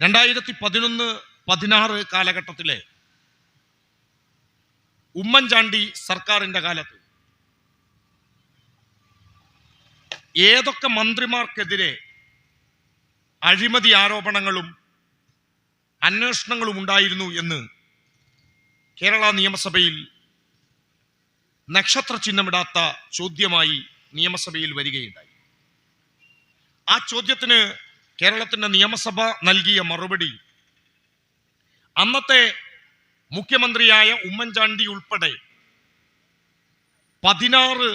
രണ്ടായിരത്തി പതിനൊന്ന് പതിനാറ് കാലഘട്ടത്തിലെ ഉമ്മൻചാണ്ടി സർക്കാരിന്റെ കാലത്ത് ഏതൊക്കെ മന്ത്രിമാർക്കെതിരെ അഴിമതി ആരോപണങ്ങളും അന്വേഷണങ്ങളും ഉണ്ടായിരുന്നു എന്ന് കേരള നിയമസഭയിൽ നക്ഷത്ര ചിഹ്നമിടാത്ത ചോദ്യമായി നിയമസഭയിൽ വരികയുണ്ടായി. ആ ചോദ്യത്തിന് കേരളത്തിന്റെ നിയമസഭ നൽകിയ മറുപടി. അന്നത്തെ മുഖ്യമന്ത്രിയായ ഉമ്മൻചാണ്ടി ഉൾപ്പെടെ പതിനാറ്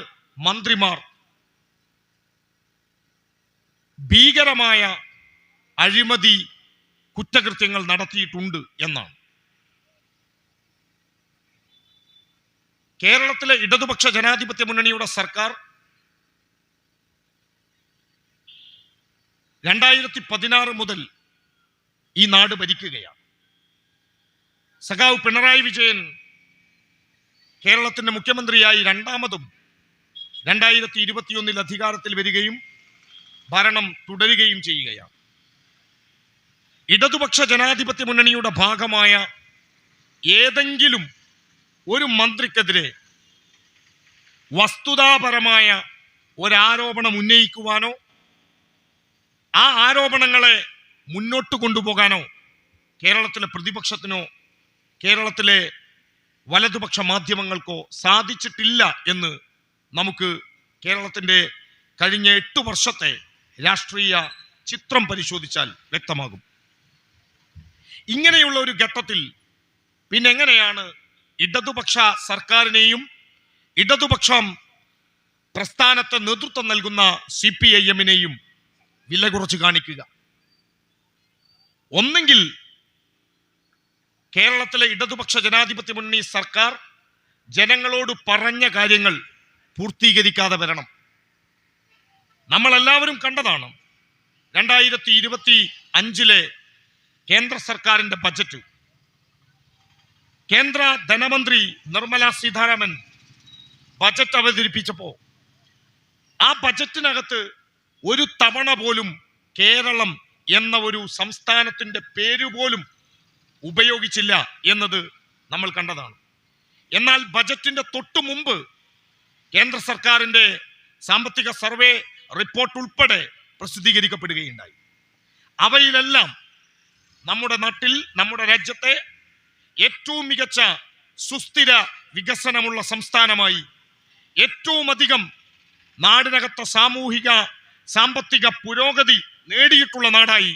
മന്ത്രിമാർ ഭീകരമായ അഴിമതി കുറ്റകൃത്യങ്ങൾ നടത്തിയിട്ടുണ്ട് എന്നാണ്. കേരളത്തിലെ ഇടതുപക്ഷ ജനാധിപത്യ മുന്നണിയുടെ സർക്കാർ രണ്ടായിരത്തി പതിനാറ് മുതൽ ഈ നാട് ഭരിക്കുകയാണ്. സഖാവ് പിണറായി വിജയൻ കേരളത്തിന്റെ മുഖ്യമന്ത്രിയായി രണ്ടാമതും രണ്ടായിരത്തി ഇരുപത്തിയൊന്നിൽ അധികാരത്തിൽ വരികയും ഭരണം തുടരുകയും ചെയ്യുകയാണ്. ഇടതുപക്ഷ ജനാധിപത്യ മുന്നണിയുടെ ഭാഗമായ ഏതെങ്കിലും ഒരു മന്ത്രിക്കെതിരെ വസ്തുതാപരമായ ഒരാരോപണം ഉന്നയിക്കുവാനോ ആ ആരോപണങ്ങളെ മുന്നോട്ട് കൊണ്ടുപോകാനോ കേരളത്തിലെ പ്രതിപക്ഷത്തിനോ കേരളത്തിലെ വലതുപക്ഷ മാധ്യമങ്ങൾക്കോ സാധിച്ചിട്ടില്ല എന്ന് നമുക്ക് കേരളത്തിന്റെ കഴിഞ്ഞ എട്ട് വർഷത്തെ രാഷ്ട്രീയ ചിത്രം പരിശോധിച്ചാൽ വ്യക്തമാകും. ഇങ്ങനെയുള്ള ഒരു ഘട്ടത്തിൽ പിന്നെ എങ്ങനെയാണ് ഇടതുപക്ഷ സർക്കാരിനെയും ഇടതുപക്ഷം പ്രസ്ഥാനത്തെ നേതൃത്വം നൽകുന്ന സി പി ഐ എമ്മിനെയും വില കുറച്ച് കാണിക്കുക. ഒന്നെങ്കിൽ കേരളത്തിലെ ഇടതുപക്ഷ ജനാധിപത്യ മുന്നണി സർക്കാർ ജനങ്ങളോട് പറഞ്ഞ കാര്യങ്ങൾ പൂർത്തീകരിക്കാതെ വരണം. നമ്മളെല്ലാവരും കണ്ടതാണ് രണ്ടായിരത്തി ഇരുപത്തി അഞ്ചിലെ കേന്ദ്ര സർക്കാരിന്റെ ബജറ്റ്. കേന്ദ്ര ധനമന്ത്രി നിർമ്മല സീതാരാമൻ ബജറ്റ് അവതരിപ്പിച്ചപ്പോൾ ആ ബജറ്റിനകത്ത് ഒരു തവണ പോലും കേരളം എന്ന ഒരു സംസ്ഥാനത്തിന്റെ പേര് പോലും ഉപയോഗിച്ചില്ല എന്നത് നമ്മൾ കണ്ടതാണ്. എന്നാൽ ബജറ്റിന്റെ തൊട്ടു മുമ്പ് കേന്ദ്ര സർക്കാരിന്റെ സാമ്പത്തിക സർവേ റിപ്പോർട്ട് ഉൾപ്പെടെ പ്രസിദ്ധീകരിക്കപ്പെടുകയുണ്ടായി. അവയിലെല്ലാം നമ്മുടെ നാട്ടിൽ നമ്മുടെ രാജ്യത്തെ ഏറ്റവും മികച്ച സുസ്ഥിര വികസനമുള്ള സംസ്ഥാനമായി ഏറ്റവും അധികം നാടിനകത്തെ സാമൂഹിക സാമ്പത്തിക പുരോഗതി നേടിയിട്ടുള്ള നാടായി.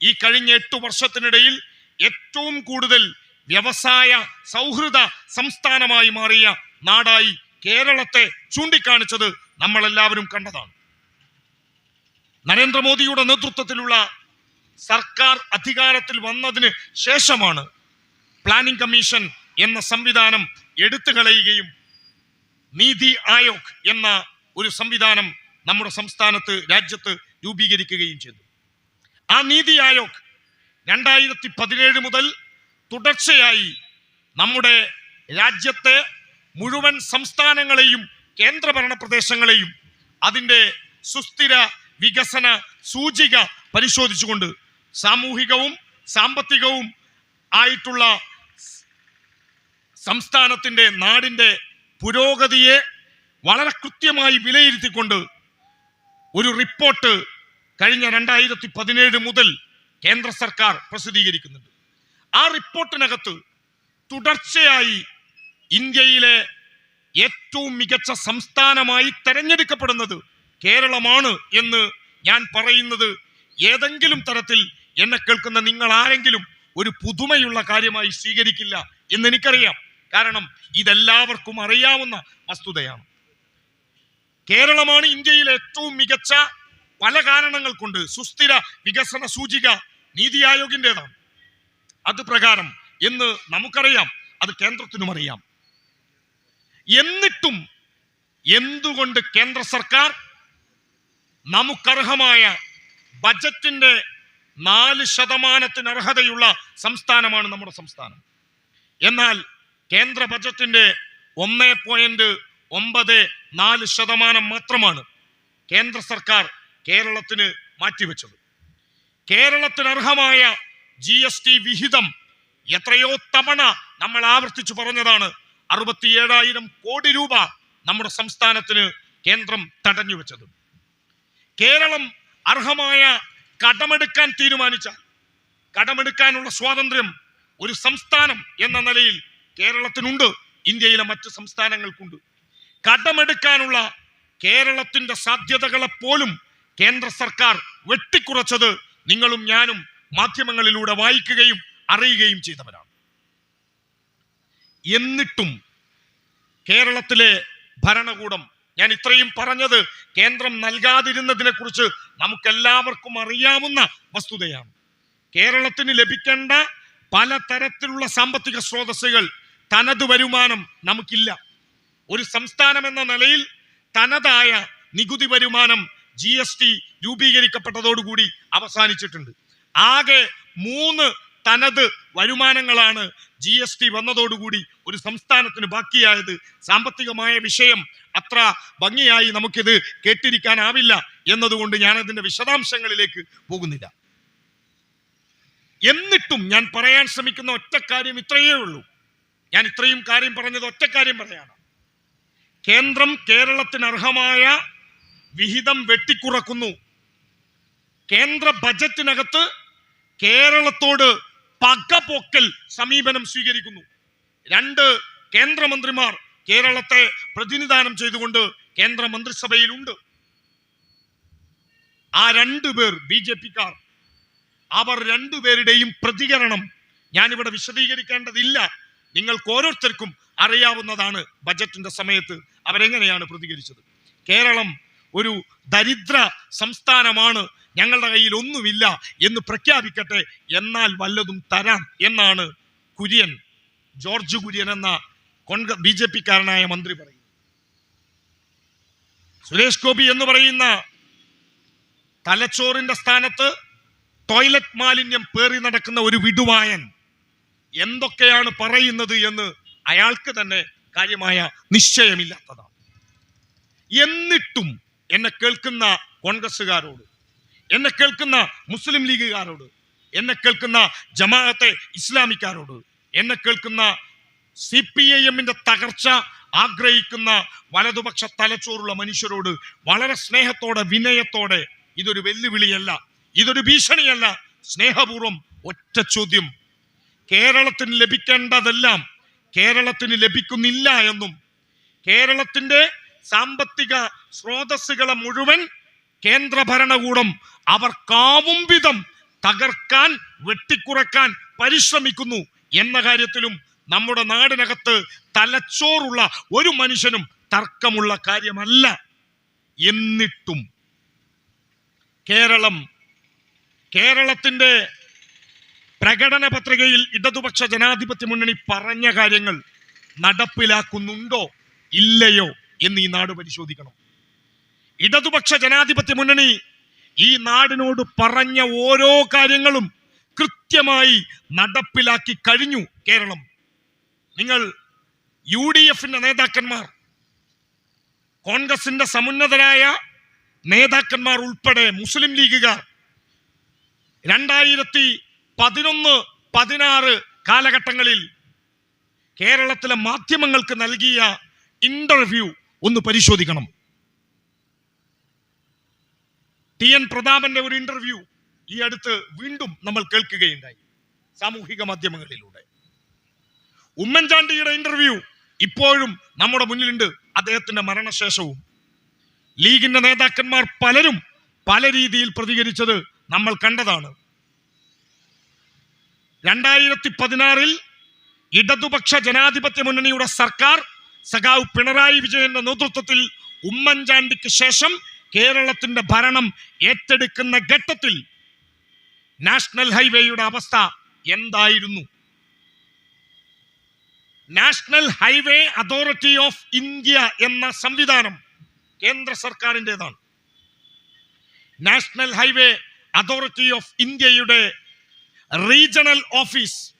ഈ കഴിഞ്ഞ എട്ടു വർഷത്തിനിടയിൽ ഏറ്റവും കൂടുതൽ വ്യവസായ സൗഹൃദ സംസ്ഥാനമായി മാറിയ നാടായി കേരളത്തെ ചൂണ്ടിക്കാണിച്ചത് നമ്മളെല്ലാവരും കണ്ടതാണ്. നരേന്ദ്രമോദിയുടെ നേതൃത്വത്തിലുള്ള സർക്കാർ അധികാരത്തിൽ വന്നതിന് ശേഷമാണ് പ്ലാനിംഗ് കമ്മീഷൻ എന്ന സംവിധാനം എടുത്തു കളയുകയും നീതി ആയോഗ് എന്ന ഒരു സംവിധാനം നമ്മുടെ സംസ്ഥാനത്ത് രാജ്യത്ത് രൂപീകരിക്കുകയും ചെയ്തു. ആ നീതി ആയോഗ് രണ്ടായിരത്തി പതിനേഴ് മുതൽ തുടർച്ചയായി നമ്മുടെ രാജ്യത്തെ മുഴുവൻ സംസ്ഥാനങ്ങളെയും കേന്ദ്രഭരണ പ്രദേശങ്ങളെയും അതിന്റെ സുസ്ഥിര വികസന സൂചിക പരിശോധിച്ചുകൊണ്ട് സാമൂഹികവും സാമ്പത്തികവും ആയിട്ടുള്ള സംസ്ഥാനത്തിന്റെ നാടിന്റെ പുരോഗതിയെ വളരെ കൃത്യമായി വിലയിരുത്തിക്കൊണ്ട് ഒരു റിപ്പോർട്ട് കഴിഞ്ഞ രണ്ടായിരത്തി പതിനേഴ് മുതൽ കേന്ദ്ര സർക്കാർ പ്രസിദ്ധീകരിക്കുന്നുണ്ട്. ആ റിപ്പോർട്ടിനകത്ത് തുടർച്ചയായി ഇന്ത്യയിലെ ഏറ്റവും മികച്ച സംസ്ഥാനമായി തെരഞ്ഞെടുക്കപ്പെടുന്നത് കേരളമാണ് എന്ന് ഞാൻ പറയുന്നത് ഏതെങ്കിലും തരത്തിൽ എന്നെ കേൾക്കുന്ന നിങ്ങൾ ആരെങ്കിലും ഒരു പുതുമയുള്ള കാര്യമായി സ്വീകരിക്കില്ല എന്നെനിക്കറിയാം. കാരണം ഇതെല്ലാവർക്കും അറിയാവുന്ന വസ്തുതയാണ്. കേരളമാണ് ഇന്ത്യയിൽ ഏറ്റവും മികച്ച പല കാരണങ്ങൾ കൊണ്ട് സുസ്ഥിര വികസന സൂചിക നീതി ആയോഗിന്റെതാണ് അത് പ്രകാരം എന്ന് നമുക്കറിയാം അത് കേന്ദ്രത്തിനും അറിയാം. എന്നിട്ടും എന്തുകൊണ്ട് കേന്ദ്ര സർക്കാർ നമുക്കർഹമായ ബജറ്റിന്റെ നാല് ശതമാനത്തിന് അർഹതയുള്ള സംസ്ഥാനമാണ് നമ്മുടെ സംസ്ഥാനം. എന്നാൽ കേന്ദ്ര ബജറ്റിന്റെ ഒന്നേ പോയിന്റ് ഒമ്പത് നാല് ശതമാനം മാത്രമാണ് കേന്ദ്ര സർക്കാർ കേരളത്തിന് മാറ്റിവെച്ചത്. കേരളത്തിന് അർഹമായ ജി എസ് ടി വിഹിതം എത്രയോ തവണ നമ്മൾ ആവർത്തിച്ചു പറഞ്ഞതാണ് അറുപത്തിയേഴായിരം കോടി രൂപ നമ്മുടെ സംസ്ഥാനത്തിന് കേന്ദ്രം തടഞ്ഞു വെച്ചത്. കേരളം അർഹമായ കടമെടുക്കാൻ തീരുമാനിച്ചാൽ കടമെടുക്കാനുള്ള സ്വാതന്ത്ര്യം ഒരു സംസ്ഥാനം എന്ന നിലയിൽ കേരളത്തിനുണ്ട് ഇന്ത്യയിലെ മറ്റ് സംസ്ഥാനങ്ങൾക്കുണ്ട്. കടമെടുക്കാനുള്ള കേരളത്തിന്റെ സാധ്യതകളെ പോലും കേന്ദ്ര സർക്കാർ വെട്ടിക്കുറച്ചത് നിങ്ങളും ഞാനും മാധ്യമങ്ങളിലൂടെ വായിക്കുകയും അറിയുകയും ചെയ്തവരാണ്. എന്നിട്ടും കേരളത്തിലെ ഭരണകൂടം ഞാൻ ഇത്രയും പറഞ്ഞത് കേന്ദ്രം നൽകാതിരുന്നതിനെ കുറിച്ച് നമുക്കെല്ലാവർക്കും അറിയാവുന്ന വസ്തുതയാണ്. കേരളത്തിന് ലഭിക്കേണ്ട പലതരത്തിലുള്ള സാമ്പത്തിക സ്രോതസ്സുകൾ തനത് വരുമാനം നമുക്കില്ല. ഒരു സംസ്ഥാനം എന്ന നിലയിൽ തനതായ നികുതി വരുമാനം ജി എസ് ടി രൂപീകരിക്കപ്പെട്ടതോടുകൂടി അവസാനിച്ചിട്ടുണ്ട്. ആകെ മൂന്ന് തനത് വരുമാനങ്ങളാണ് ജി എസ് ടി വന്നതോടുകൂടി ഒരു സംസ്ഥാനത്തിന് ബാക്കിയായത്. സാമ്പത്തികമായ വിഷയം അത്ര ഭംഗിയായി നമുക്കിത് കേട്ടിരിക്കാനാവില്ല എന്നതുകൊണ്ട് ഞാൻ അതിന്റെ വിശദാംശങ്ങളിലേക്ക് പോകുന്നില്ല. എന്നിട്ടും ഞാൻ പറയാൻ ശ്രമിക്കുന്ന ഒറ്റ കാര്യം ഇത്രയേ ഉള്ളൂ. ഞാൻ ഇത്രയും കാര്യം പറഞ്ഞത് ഒറ്റ കാര്യം പറയാണ് കേന്ദ്രം കേരളത്തിന് അർഹമായ വിഹിതം വെട്ടിക്കുറക്കുന്നു. കേന്ദ്ര ബജറ്റിനകത്ത് കേരളത്തോട് പകപോക്കൽ സമീപനം സ്വീകരിക്കുന്നു. രണ്ട് കേന്ദ്രമന്ത്രിമാർ കേരളത്തെ പ്രതിനിധാനം ചെയ്തുകൊണ്ട് കേന്ദ്ര മന്ത്രിസഭയിലുണ്ട് ആ രണ്ടു പേർ ബി ജെ പിക്കാർ. അവർ രണ്ടുപേരുടെയും പ്രതികരണം ഞാനിവിടെ വിശദീകരിക്കേണ്ടതില്ല. നിങ്ങൾക്ക് ഓരോരുത്തർക്കും അറിയാവുന്നതാണ് ബജറ്റിന്റെ സമയത്ത് അവരെങ്ങനെയാണ് പ്രതികരിച്ചത്. കേരളം ഒരു ദരിദ്ര സംസ്ഥാനമാണ് ഞങ്ങളുടെ കയ്യിൽ ഒന്നുമില്ല എന്ന് പ്രഖ്യാപിക്കട്ടെ എന്നാൽ വല്ലതും തരാം എന്നാണ് കുര്യൻ ജോർജ് കുര്യൻ എന്ന കോൺഗ്രസ് ബി ജെ പിക്കാരനായ മന്ത്രി പറയുന്നത്. സുരേഷ് ഗോപി എന്ന് പറയുന്ന തലച്ചോറിന്റെ സ്ഥാനത്ത് ടോയ്ലറ്റ് മാലിന്യം പേറി നടക്കുന്ന ഒരു വിടുവായൻ എന്തൊക്കെയാണ് പറയുന്നത് എന്ന് അയാൾക്ക് തന്നെ കാര്യമായ നിശ്ചയമില്ലാത്തതാണ്. എന്നിട്ടും എന്നെ കേൾക്കുന്ന കോൺഗ്രസ്സുകാരോട് എന്നെ കേൾക്കുന്ന മുസ്ലിം ലീഗുകാരോട് എന്നെ കേൾക്കുന്ന ജമാഅത്തെ ഇസ്ലാമിക്കാരോട് എന്നെ കേൾക്കുന്ന സി പി ഐ എമ്മിന്റെ തകർച്ച ആഗ്രഹിക്കുന്ന വലതുപക്ഷ തലച്ചോറുള്ള മനുഷ്യരോട് വളരെ സ്നേഹത്തോടെ വിനയത്തോടെ ഇതൊരു വെല്ലുവിളിയല്ല ഇതൊരു ഭീഷണിയല്ല സ്നേഹപൂർവം ഒറ്റ ചോദ്യം. കേരളത്തിന് ലഭിക്കേണ്ടതെല്ലാം കേരളത്തിന് ലഭിക്കുന്നില്ല എന്നും കേരളത്തിന്റെ സാമ്പത്തിക സ്രോതസ്സുകളെ മുഴുവൻ കേന്ദ്ര ഭരണകൂടം അവർക്കാവും വിധം തകർക്കാൻ വെട്ടിക്കുറക്കാൻ പരിശ്രമിക്കുന്നു എന്ന കാര്യത്തിലും നമ്മുടെ നാടിനകത്ത് തലച്ചോറുള്ള ഒരു മനുഷ്യനും തർക്കമുള്ള കാര്യമല്ല. എന്നിട്ടും കേരളം കേരളത്തിന്റെ പ്രകടന പത്രികയിൽ ഇടതുപക്ഷ ജനാധിപത്യ മുന്നണി പറഞ്ഞ കാര്യങ്ങൾ നടപ്പിലാക്കുന്നുണ്ടോ? ഇല്ലയോ എന്ന് ഈ നാട് പരിശോധിക്കണം. ഇടതുപക്ഷ ജനാധിപത്യ മുന്നണി ഈ നാടിനോട് പറഞ്ഞ ഓരോ കാര്യങ്ങളും കൃത്യമായി നടപ്പിലാക്കി കഴിഞ്ഞു കേരളം. നിങ്ങൾ യു ഡി എഫിന്റെ നേതാക്കന്മാർ കോൺഗ്രസിന്റെ സമുന്നതരായ നേതാക്കന്മാർ ഉൾപ്പെടെ മുസ്ലിം ലീഗുകാർ രണ്ടായിരത്തി പതിനൊന്ന് പതിനാറ് കാലഘട്ടങ്ങളിൽ കേരളത്തിലെ മാധ്യമങ്ങൾക്ക് നൽകിയ ഇന്റർവ്യൂ ഒന്ന് പരിശോധിക്കണം. ടി എൻ പ്രതാപന്റെ ഒരു ഇന്റർവ്യൂ ഈ അടുത്ത് വീണ്ടും നമ്മൾ കേൾക്കുകയുണ്ടായി സാമൂഹിക മാധ്യമങ്ങളിലൂടെ. ഉമ്മൻചാണ്ടിയുടെ ഇന്റർവ്യൂ ഇപ്പോഴും നമ്മുടെ മുന്നിലുണ്ട്. അദ്ദേഹത്തിന്റെ മരണശേഷവും. ലീഗിന്റെ നേതാക്കന്മാർ പലരും പല രീതിയിൽ പ്രതികരിച്ചത് നമ്മൾ കണ്ടതാണ്. രണ്ടായിരത്തി പതിനാറിൽ ഇടതുപക്ഷ ജനാധിപത്യ മുന്നണിയുടെ സർക്കാർ സഖാവ് പിണറായി വിജയന്റെ നേതൃത്വത്തിൽ ഉമ്മൻചാണ്ടിക്ക് ശേഷം കേരളത്തിന്റെ ഭരണം ഏറ്റെടുക്കുന്ന ഘട്ടത്തിൽ നാഷണൽ ഹൈവേയുടെ അവസ്ഥ എന്തായിരുന്നു? National highway authority of India എന്ന സംവിധാനം കേന്ദ്ര സർക്കാരിന്റെതാണ്. നാഷണൽ ഹൈവേ അതോറിറ്റി ഓഫ് ഇന്ത്യയുടെ റീജിയണൽ ഓഫീസ്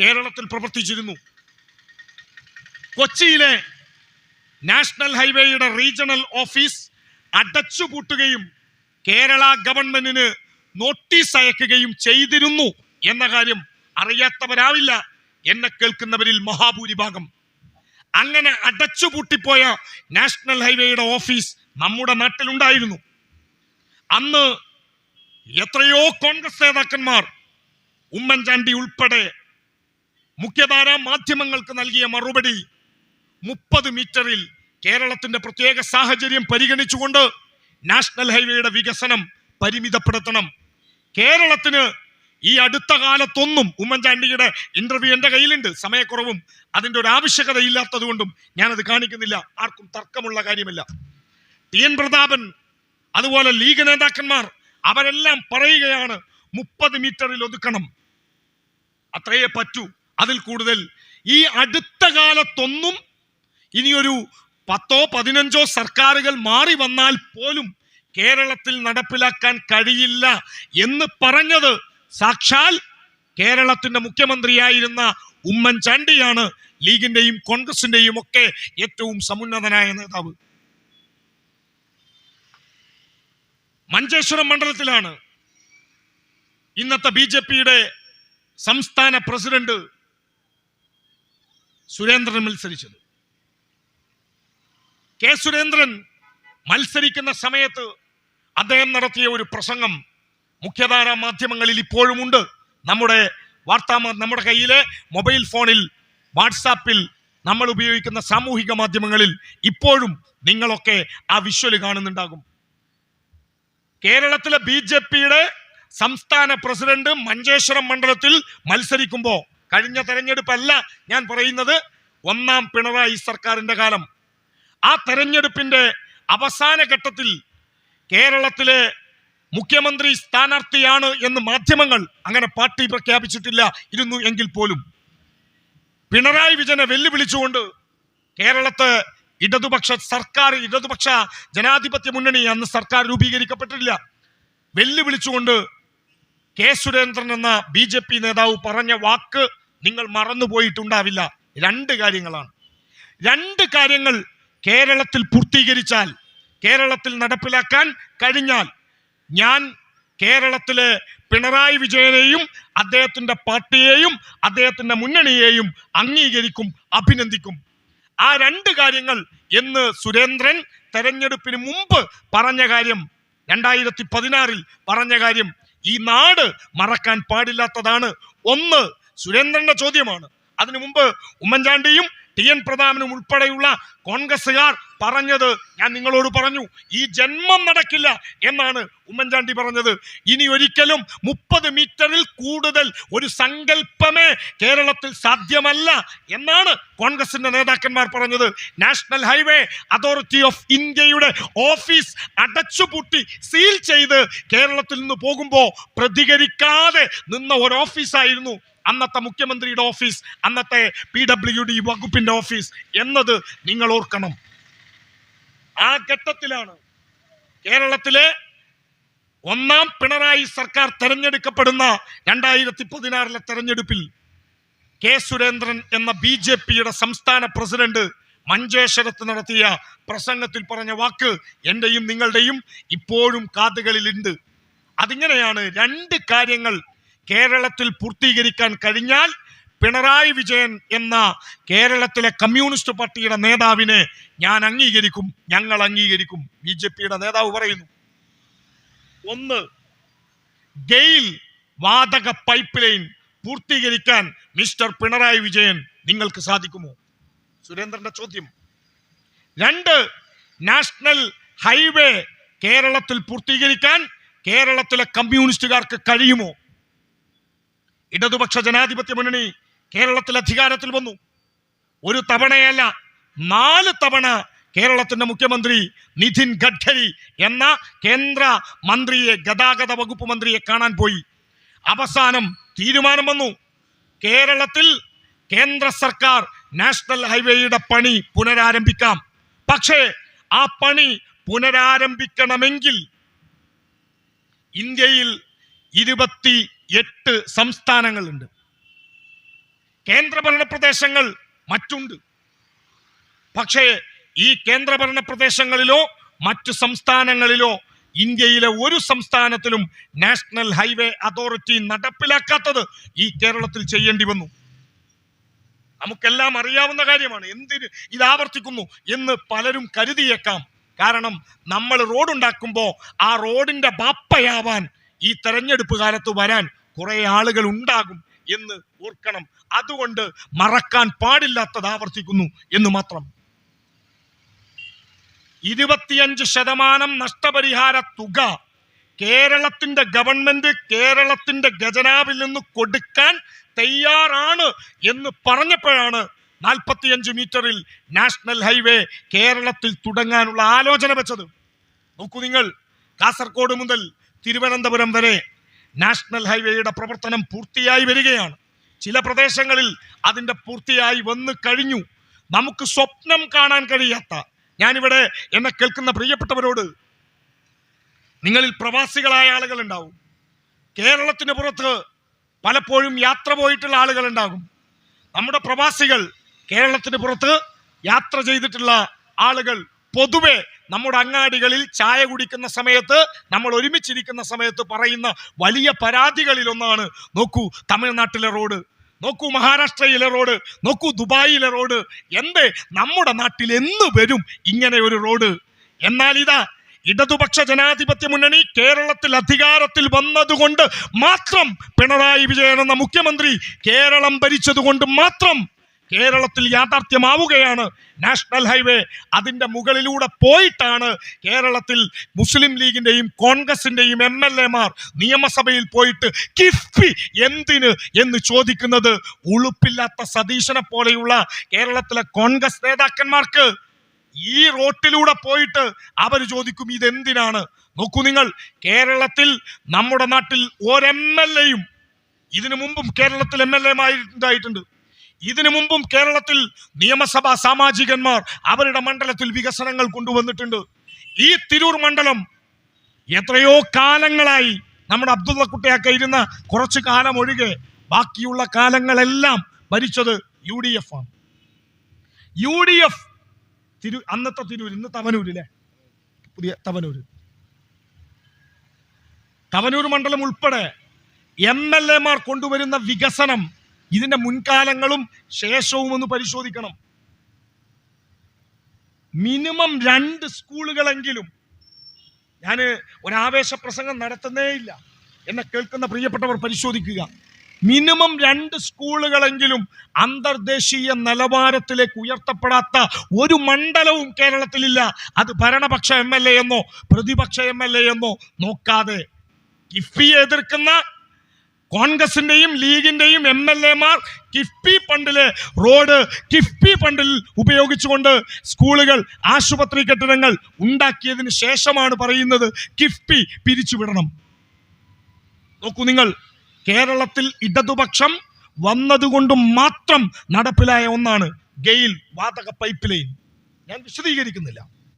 കേരളത്തിൽ പ്രവർത്തിച്ചിരുന്നു. കൊച്ചിയിലെ നാഷണൽ ഹൈവേയുടെ റീജിയണൽ ഓഫീസ് അടച്ചുപൂട്ടുകയും കേരള ഗവൺമെന്റിന് നോട്ടീസ് അയക്കുകയും ചെയ്തിരുന്നു എന്ന കാര്യം അറിയാത്തവരാവില്ല എന്നെ കേൾക്കുന്നവരിൽ മഹാഭൂരിഭാഗം. അങ്ങനെ അടച്ചുപൂട്ടിപ്പോയ നാഷണൽ ഹൈവേയുടെ ഓഫീസ് നമ്മുടെ നാട്ടിലുണ്ടായിരുന്നു. അന്ന് എത്രയോ കോൺഗ്രസ് നേതാക്കന്മാർ ഉമ്മൻചാണ്ടി ഉൾപ്പെടെ മുഖ്യധാര മാധ്യമങ്ങൾക്ക് നൽകിയ മറുപടി മുപ്പത് മീറ്ററിൽ കേരളത്തിന്റെ പ്രത്യേക സാഹചര്യം പരിഗണിച്ചുകൊണ്ട് നാഷണൽ ഹൈവേയുടെ വികസനം പരിമിതപ്പെടുത്തണം. കേരളത്തിന് ഈ അടുത്ത കാലത്തൊന്നും ഉമ്മൻചാണ്ടിയുടെ ഇന്റർവ്യൂ എന്റെ കയ്യിലുണ്ട്. സമയക്കുറവും അതിന്റെ ഒരു ആവശ്യകത ഇല്ലാത്തത് കൊണ്ടും ഞാനത് കാണിക്കുന്നില്ല. ആർക്കും തർക്കമുള്ള കാര്യമില്ല. ടി എൻ പ്രതാപൻ അതുപോലെ ലീഗ് നേതാക്കന്മാർ അവരെല്ലാം പറയുകയാണ് മുപ്പത് മീറ്ററിൽ ഒതുക്കണം. അത്രയേ പറ്റൂ. അതിൽ കൂടുതൽ ഈ അടുത്ത കാലത്തൊന്നും ഇനിയൊരു പത്തോ പതിനഞ്ചോ സർക്കാരുകൾ മാറി വന്നാൽ പോലും കേരളത്തിൽ നടപ്പിലാക്കാൻ കഴിയില്ല എന്ന് പറഞ്ഞത് സാക്ഷാൽ കേരളത്തിന്റെ മുഖ്യമന്ത്രിയായിരുന്ന ഉമ്മൻചാണ്ടിയാണ് ലീഗിന്റെയും കോൺഗ്രസിന്റെയും ഒക്കെ ഏറ്റവും സമുന്നതനായ നേതാവ്. മഞ്ചേശ്വരം മണ്ഡലത്തിലാണ് ഇന്നത്തെ ബി ജെ പിയുടെ സംസ്ഥാന പ്രസിഡന്റ് സുരേന്ദ്രൻ മത്സരിച്ചത്. കെ സുരേന്ദ്രൻ മത്സരിക്കുന്ന സമയത്ത് അദ്ദേഹം നടത്തിയ ഒരു പ്രസംഗം മുഖ്യധാരാ മാധ്യമങ്ങളിൽ ഇപ്പോഴുമുണ്ട് നമ്മുടെ വാർത്താ നമ്മുടെ കയ്യിലെ മൊബൈൽ ഫോണിൽ വാട്സാപ്പിൽ നമ്മൾ ഉപയോഗിക്കുന്ന സാമൂഹിക മാധ്യമങ്ങളിൽ ഇപ്പോഴും നിങ്ങളൊക്കെ ആ വിഷ്വൽ കാണുന്നുണ്ടാകും. കേരളത്തിലെ ബി ജെ പിയുടെ സംസ്ഥാന പ്രസിഡന്റ് മഞ്ചേശ്വരം മണ്ഡലത്തിൽ മത്സരിക്കുമ്പോൾ കഴിഞ്ഞ തെരഞ്ഞെടുപ്പല്ല ഞാൻ പറയുന്നത് ഒന്നാം പിണറായി സർക്കാരിന്റെ കാലം. ആ തെരഞ്ഞെടുപ്പിന്റെ അവസാന ഘട്ടത്തിൽ കേരളത്തിലെ മുഖ്യമന്ത്രി സ്ഥാനാർത്ഥിയാണ് എന്ന് മാധ്യമങ്ങൾ അങ്ങനെ പാർട്ടി പ്രഖ്യാപിച്ചിട്ടില്ല ഇരുന്നു എങ്കിൽ പോലും. പിണറായി വിജയനെ വെല്ലുവിളിച്ചുകൊണ്ട് കേരളത്തെ ഇടതുപക്ഷ സർക്കാർ ഇടതുപക്ഷ ജനാധിപത്യ മുന്നണി അന്ന് സർക്കാർ രൂപീകരിക്കപ്പെട്ടിട്ടില്ല. വെല്ലുവിളിച്ചുകൊണ്ട് കെ സുരേന്ദ്രൻ എന്ന ബി ജെ പി നേതാവ് പറഞ്ഞ വാക്ക് നിങ്ങൾ മറന്നുപോയിട്ടുണ്ടാവില്ല. രണ്ട് കാര്യങ്ങളാണ്. രണ്ട് കാര്യങ്ങൾ കേരളത്തിൽ പൂർത്തീകരിച്ചാൽ കേരളത്തിൽ നടപ്പിലാക്കാൻ കഴിഞ്ഞാൽ ഞാൻ കേരളത്തിലെ പിണറായി വിജയനെയും അദ്ദേഹത്തിന്റെ പാർട്ടിയെയും അദ്ദേഹത്തിന്റെ മുന്നണിയെയും അംഗീകരിക്കും അഭിനന്ദിക്കും. ആ രണ്ട് കാര്യങ്ങൾ എന്ന് സുരേന്ദ്രൻ തെരഞ്ഞെടുപ്പിന് മുമ്പ് പറഞ്ഞ കാര്യം രണ്ടായിരത്തി പതിനാറിൽ പറഞ്ഞ കാര്യം ഈ നാട് മറക്കാൻ പാടില്ലാത്തതാണ്. ഒന്ന് സുരേന്ദ്രന്റെ ചോദ്യമാണ്. അതിനു മുമ്പ് ഉമ്മൻചാണ്ടിയും ടി എൻ പ്രതാപനും ഉൾപ്പെടെയുള്ള കോൺഗ്രസുകാർ പറഞ്ഞത് ഞാൻ നിങ്ങളോട് പറഞ്ഞു. ഈ ജന്മം നടക്കില്ല എന്നാണ് ഉമ്മൻചാണ്ടി പറഞ്ഞത്. ഇനി ഒരിക്കലും മുപ്പത് മീറ്ററിൽ കൂടുതൽ ഒരു സങ്കല്പമേ കേരളത്തിൽ സാധ്യമല്ല എന്നാണ് കോൺഗ്രസിന്റെ നേതാക്കന്മാർ പറഞ്ഞത്. നാഷണൽ ഹൈവേ അതോറിറ്റി ഓഫ് ഇന്ത്യയുടെ ഓഫീസ് അടച്ചുപൂട്ടി സീൽ ചെയ്ത് കേരളത്തിൽ നിന്ന് പോകുമ്പോൾ പ്രതികരിക്കാതെ നിന്ന ഒരു ഓഫീസായിരുന്നു അന്നത്തെ മുഖ്യമന്ത്രിയുടെ ഓഫീസ് അന്നത്തെ പി ഡബ്ല്യു ഡി വകുപ്പിന്റെ ഓഫീസ് എന്നത് നിങ്ങൾ ഓർക്കണം. ആ ഘട്ടത്തിലാണ് കേരളത്തിലെ ഒന്നാം പിണറായി സർക്കാർ തെരഞ്ഞെടുക്കപ്പെടുന്ന രണ്ടായിരത്തി പതിനാറിലെ തെരഞ്ഞെടുപ്പിൽ കെ സുരേന്ദ്രൻ എന്ന ബി ജെ പിയുടെ സംസ്ഥാന പ്രസിഡന്റ് മഞ്ചേശ്വരത്ത് നടത്തിയ പ്രസംഗത്തിൽ പറഞ്ഞ വാക്ക് എന്റെയും നിങ്ങളുടെയും ഇപ്പോഴും കാതുകളിലുണ്ട്. അതിങ്ങനെയാണ് രണ്ട് കാര്യങ്ങൾ കേരളത്തിൽ പൂർത്തീകരിക്കാൻ കഴിഞ്ഞാൽ പിണറായി വിജയൻ എന്ന കേരളത്തിലെ കമ്മ്യൂണിസ്റ്റ് പാർട്ടിയുടെ നേതാവിനെ ഞാൻ അംഗീകരിക്കും ഞങ്ങൾ അംഗീകരിക്കും. ബി ജെ പിയുടെ നേതാവ് പറയുന്നു ഒന്ന് ഗെയിൽ വാതക പൈപ്പ് ലൈൻ പൂർത്തീകരിക്കാൻ മിസ്റ്റർ പിണറായി വിജയൻ നിങ്ങൾക്ക് സാധിക്കുമോ? സുരേന്ദ്രന്റെ ചോദ്യം രണ്ട് നാഷണൽ ഹൈവേ കേരളത്തിൽ പൂർത്തീകരിക്കാൻ കേരളത്തിലെ കമ്മ്യൂണിസ്റ്റുകാർക്ക് കഴിയുമോ? ഇടതുപക്ഷ ജനാധിപത്യ മുന്നണി കേരളത്തിൽ അധികാരത്തിൽ വന്നു. ഒരു തവണയല്ല നാല് തവണ കേരളത്തിന്റെ മുഖ്യമന്ത്രി നിധിൻ ഗഡ്കരി എന്ന കേന്ദ്ര മന്ത്രിയെ ഗതാഗത വകുപ്പ് മന്ത്രിയെ കാണാൻ പോയി. അവസാനം തീരുമാനം വന്നു. കേരളത്തിൽ കേന്ദ്ര സർക്കാർ നാഷണൽ ഹൈവേയുടെ പണി പുനരാരംഭിക്കാം. പക്ഷേ ആ പണി പുനരാരംഭിക്കണമെങ്കിൽ ഇന്ത്യയിൽ ഇരുപത്തി എട്ട് സംസ്ഥാനങ്ങളുണ്ട്. കേന്ദ്രഭരണ പ്രദേശങ്ങൾ മറ്റുണ്ട്. പക്ഷേ ഈ കേന്ദ്രഭരണ പ്രദേശങ്ങളിലോ മറ്റു സംസ്ഥാനങ്ങളിലോ ഇന്ത്യയിലെ ഒരു സംസ്ഥാനത്തിലും നാഷണൽ ഹൈവേ അതോറിറ്റി നടപ്പിലാക്കാത്തത് ഈ കേരളത്തിൽ ചെയ്യേണ്ടി വന്നു. നമുക്കെല്ലാം അറിയാവുന്ന കാര്യമാണ് എന്തിന് ഇത് ആവർത്തിക്കുന്നു എന്ന് പലരും കരുതിയേക്കാം. കാരണം നമ്മൾ റോഡ് ഉണ്ടാക്കുമ്പോൾ ആ റോഡിന്റെ ബാപ്പയാവാൻ ഈ തെരഞ്ഞെടുപ്പ് കാലത്ത് വരാൻ കുറെ ആളുകൾ ഉണ്ടാകും. എന്ന് ഓർക്കണം. അതുകൊണ്ട് മറക്കാൻ പാടില്ലാത്തത് ആവർത്തിക്കുന്നു എന്ന് മാത്രം. ഇരുപത്തിയഞ്ച് ശതമാനം നഷ്ടപരിഹാര തുക കേരളത്തിന്റെ ഗവൺമെന്റ് കേരളത്തിന്റെ ഖജനാവിൽ നിന്ന് കൊടുക്കാൻ തയ്യാറാണ് എന്ന് പറഞ്ഞപ്പോഴാണ് നാൽപ്പത്തിയഞ്ച് മീറ്ററിൽ നാഷണൽ ഹൈവേ കേരളത്തിൽ തുടങ്ങാനുള്ള ആലോചന വെച്ചത്. നോക്കൂ നിങ്ങൾ കാസർഗോഡ് മുതൽ തിരുവനന്തപുരം വരെ നാഷണൽ ഹൈവേയുടെ പ്രവർത്തനം പൂർത്തിയായി വരികയാണ്. ചില പ്രദേശങ്ങളിൽ അതിന്റെ പൂർത്തിയായി വന്നു കഴിഞ്ഞു. നമുക്ക് സ്വപ്നം കാണാൻ കഴിയാത്ത ഞാനിവിടെ എന്നെ കേൾക്കുന്ന പ്രിയപ്പെട്ടവരോട് നിങ്ങളിൽ പ്രവാസികളായ ആളുകൾ ഉണ്ടാവും കേരളത്തിന് പുറത്ത് പലപ്പോഴും യാത്ര പോയിട്ടുള്ള ആളുകൾ ഉണ്ടാകും നമ്മുടെ പ്രവാസികൾ കേരളത്തിന് പുറത്ത് യാത്ര ചെയ്തിട്ടുള്ള ആളുകൾ പൊതുവെ നമ്മുടെ അങ്ങാടികളിൽ ചായ കുടിക്കുന്ന സമയത്ത് നമ്മൾ ഒരുമിച്ചിരിക്കുന്ന സമയത്ത് പറയുന്ന വലിയ പരാതികളിൽ ഒന്നാണ് നോക്കൂ തമിഴ്നാട്ടിലെ റോഡ് നോക്കൂ മഹാരാഷ്ട്രയിലെ റോഡ് നോക്കൂ ദുബായിലെ റോഡ്. എന്ത്? നമ്മുടെ നാട്ടിൽ എന്ന് വരും ഇങ്ങനെ ഒരു റോഡ്? എന്നാൽ ഇതാ ഇടതുപക്ഷ ജനാധിപത്യ മുന്നണി കേരളത്തിൽ അധികാരത്തിൽ വന്നതുകൊണ്ട് മാത്രം പിണറായി വിജയൻ എന്ന മുഖ്യമന്ത്രി കേരളം ഭരിച്ചതുകൊണ്ട് മാത്രം കേരളത്തിൽ യാഥാർത്ഥ്യമാവുകയാണ് നാഷണൽ ഹൈവേ അതിന്റെ മുകളിലൂടെ പോയിട്ടാണ് കേരളത്തിൽ മുസ്ലിം ലീഗിന്റെയും കോൺഗ്രസിന്റെയും എം എൽ എമാർ നിയമസഭയിൽ പോയിട്ട് കിഫ്ബി എന്തിന് എന്ന് ചോദിക്കുന്നത് ഉളുപ്പില്ലാത്ത സതീശനെ പോലെയുള്ള കേരളത്തിലെ കോൺഗ്രസ് നേതാക്കന്മാർക്ക് ഈ റോട്ടിലൂടെ പോയിട്ട് അവർ ചോദിക്കും ഇതെന്തിനാണ്? നോക്കൂ നിങ്ങൾ കേരളത്തിൽ നമ്മുടെ നാട്ടിൽ ഒരു എം എൽ എയും ഇതിനു മുമ്പും കേരളത്തിൽ എം എൽ എമായിട്ടുണ്ടായിട്ടുണ്ട് ഇതിനു മുമ്പും കേരളത്തിൽ നിയമസഭാ സാമാജികന്മാർ അവരുടെ മണ്ഡലത്തിൽ വികസനങ്ങൾ കൊണ്ടുവന്നിട്ടുണ്ട്. ഈ തിരൂർ മണ്ഡലം എത്രയോ കാലങ്ങളായി നമ്മുടെ അബ്ദുള്ള കുട്ടിയൊക്കെ ഇരുന്ന കുറച്ചു കാലം ഒഴികെ ബാക്കിയുള്ള കാലങ്ങളെല്ലാം ഭരിച്ചത് യു ഡി എഫ് ആണ്. യു ഡി എഫ് തിരു അന്നത്തെ തിരൂർ ഇന്ന് തവനൂർ അല്ലേ പുതിയ തവനൂർ തവനൂർ മണ്ഡലം ഉൾപ്പെടെ എം എൽ എമാർ കൊണ്ടുവരുന്ന വികസനം ഇതിന്റെ മുൻകാലങ്ങളും ശേഷവും ഒന്ന് പരിശോധിക്കണം. മിനിമം രണ്ട് സ്കൂളുകളെങ്കിലും ഞാൻ ഒരാവേശ പ്രസംഗം നടത്തുന്നേ ഇല്ല എന്നെ കേൾക്കുന്ന പ്രിയപ്പെട്ടവർ പരിശോധിക്കുക. മിനിമം രണ്ട് സ്കൂളുകളെങ്കിലും അന്തർദേശീയ നിലവാരത്തിലേക്ക് ഉയർത്തപ്പെടാത്ത ഒരു മണ്ഡലവും കേരളത്തിലില്ല. അത് ഭരണപക്ഷ എം എൽ എ എന്നോ പ്രതിപക്ഷ എം എൽ എ എന്നോ നോക്കാതെ കിഫ്ബിയെ എതിർക്കുന്ന കോൺഗ്രസിന്റെയും ലീഗിന്റെയും എം എൽ എമാർ കിഫ്ബി ഫണ്ടിലെ റോഡ് കിഫ്ബി ഫണ്ടിൽ ഉപയോഗിച്ചുകൊണ്ട് സ്കൂളുകൾ ആശുപത്രി കെട്ടിടങ്ങൾ ഉണ്ടാക്കിയതിന് ശേഷമാണ് പറയുന്നത് കിഫ്ബി പിരിച്ചുവിടണം. നോക്കൂ നിങ്ങൾ കേരളത്തിൽ ഇടതുപക്ഷം വന്നതുകൊണ്ട് മാത്രം നടപ്പിലായ ഒന്നാണ് ഗെയിൽ വാതക പൈപ്പ് ലൈൻ. ഞാൻ വിശദീകരിക്കുന്നില്ല.